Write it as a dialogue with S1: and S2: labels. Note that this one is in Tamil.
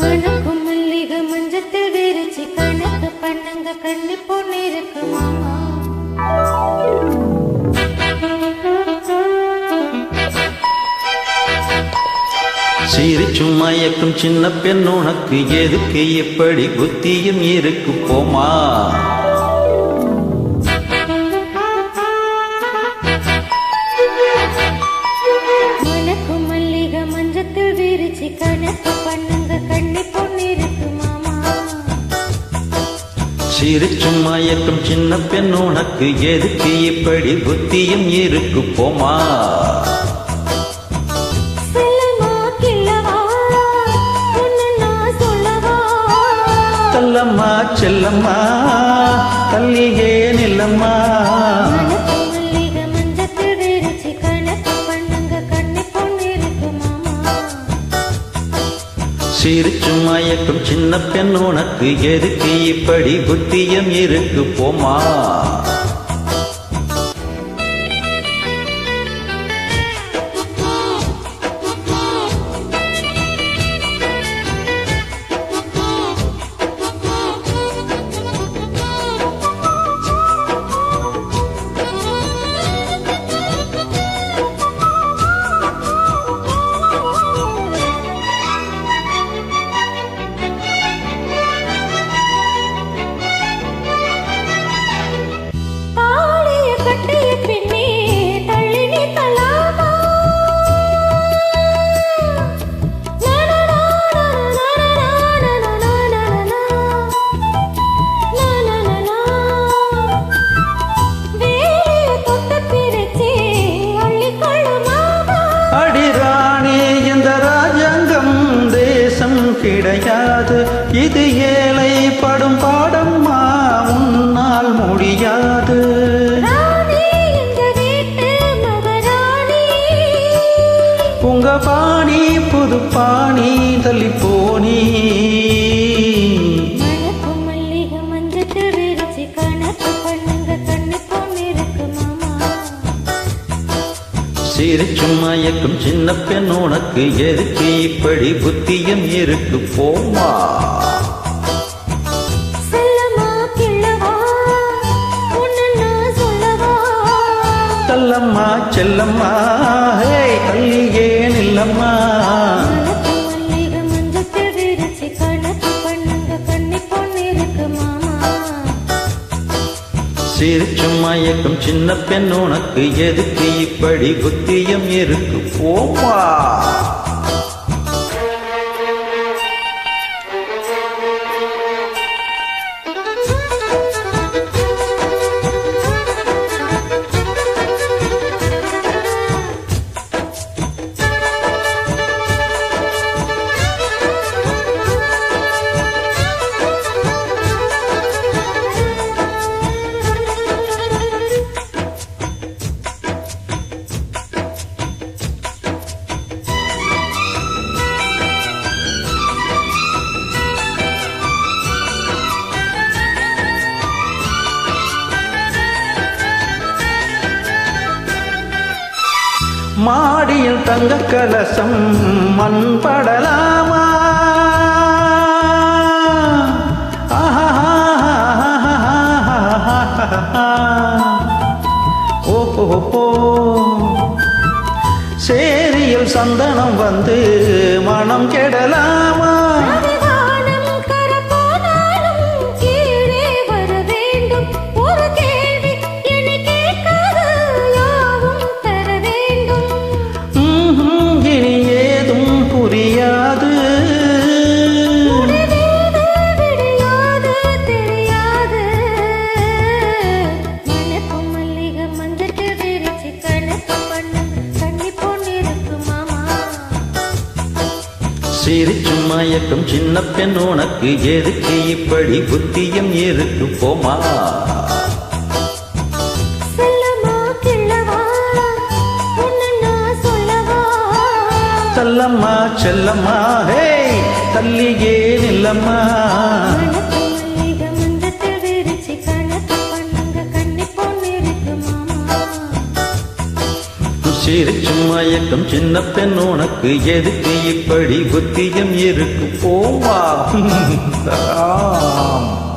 S1: மணக்கும் மல்லிகை மஞ்சத்தில் விரிச்சு கணக்கு பண்ணுங்க கண்ணி பொண்ணு இருக்கு மாமா.
S2: சிரிச்சும் மயக்கும் சின்ன பெண் உனக்கு எதுக்கு? எப்படி புத்தியும் இருக்கு? போமா
S1: மணக்கும் மல்லிகை மஞ்சத்தில் விரிச்சு கணக்கு
S2: சிரிச்சும் மயக்கும் சின்ன பெண் உனக்கு எதுக்கு? இப்படி புத்தியும் இருக்கு போமா தள்ளம்மா செல்லம்மா. தள்ளியே நில்லம்மா. சிரிச்சும் மயக்கும் சின்ன பெண் உனக்கு எதுக்கு? இப்படி புத்தியம் இருக்கு போமா கிடையாது. இது ஏழை படும் பாடம்மா உன்னால் முடியாது. உங்க பாணி புது பாணி தள்ளி போனி சிரிச்சும் மயக்கும் சின்ன பெண் உனக்கு எதுக்கு? இப்படி புத்தியும் இருக்கு போமா தள்ளம்மா செல்லம்மா. ஹே தள்ளியே நில்லம்மா.
S1: மணக்கும் மல்லிகை மஞ்சத்தில் விரிச்சு கணக்கு பண்ணுங்க கண்ணி பொண்ணு இருக்கு மாமா.
S2: சிரிச்சும் மயக்கும் சின்ன பெண் உனக்கு எதுக்கு? இப்படி புத்தியம் இருக்கு. போமா மாடியில் தங்க கலசம் மண் படலாமா ஓஹோ சேரியில் சந்தனம் வந்து மனம் கெடலாமா? சிரிச்சும் மயக்கும் சின்ன பெண் உனக்கு எதுக்கு? இப்படி புத்தியும் இருக்கு போமா தள்ளம்மா செல்லம்மா. ஹே தள்ளியே நில்லம்மா.
S1: கணக்கு பண்ணுங்க கண்ணி பொண்ணு இருக்கு மாமா
S2: சிரிச்சு மயக்கம் சின்ன பெண் உனக்கு எதுக்கு? இப்படி புத்தியம் இருக்கு போமா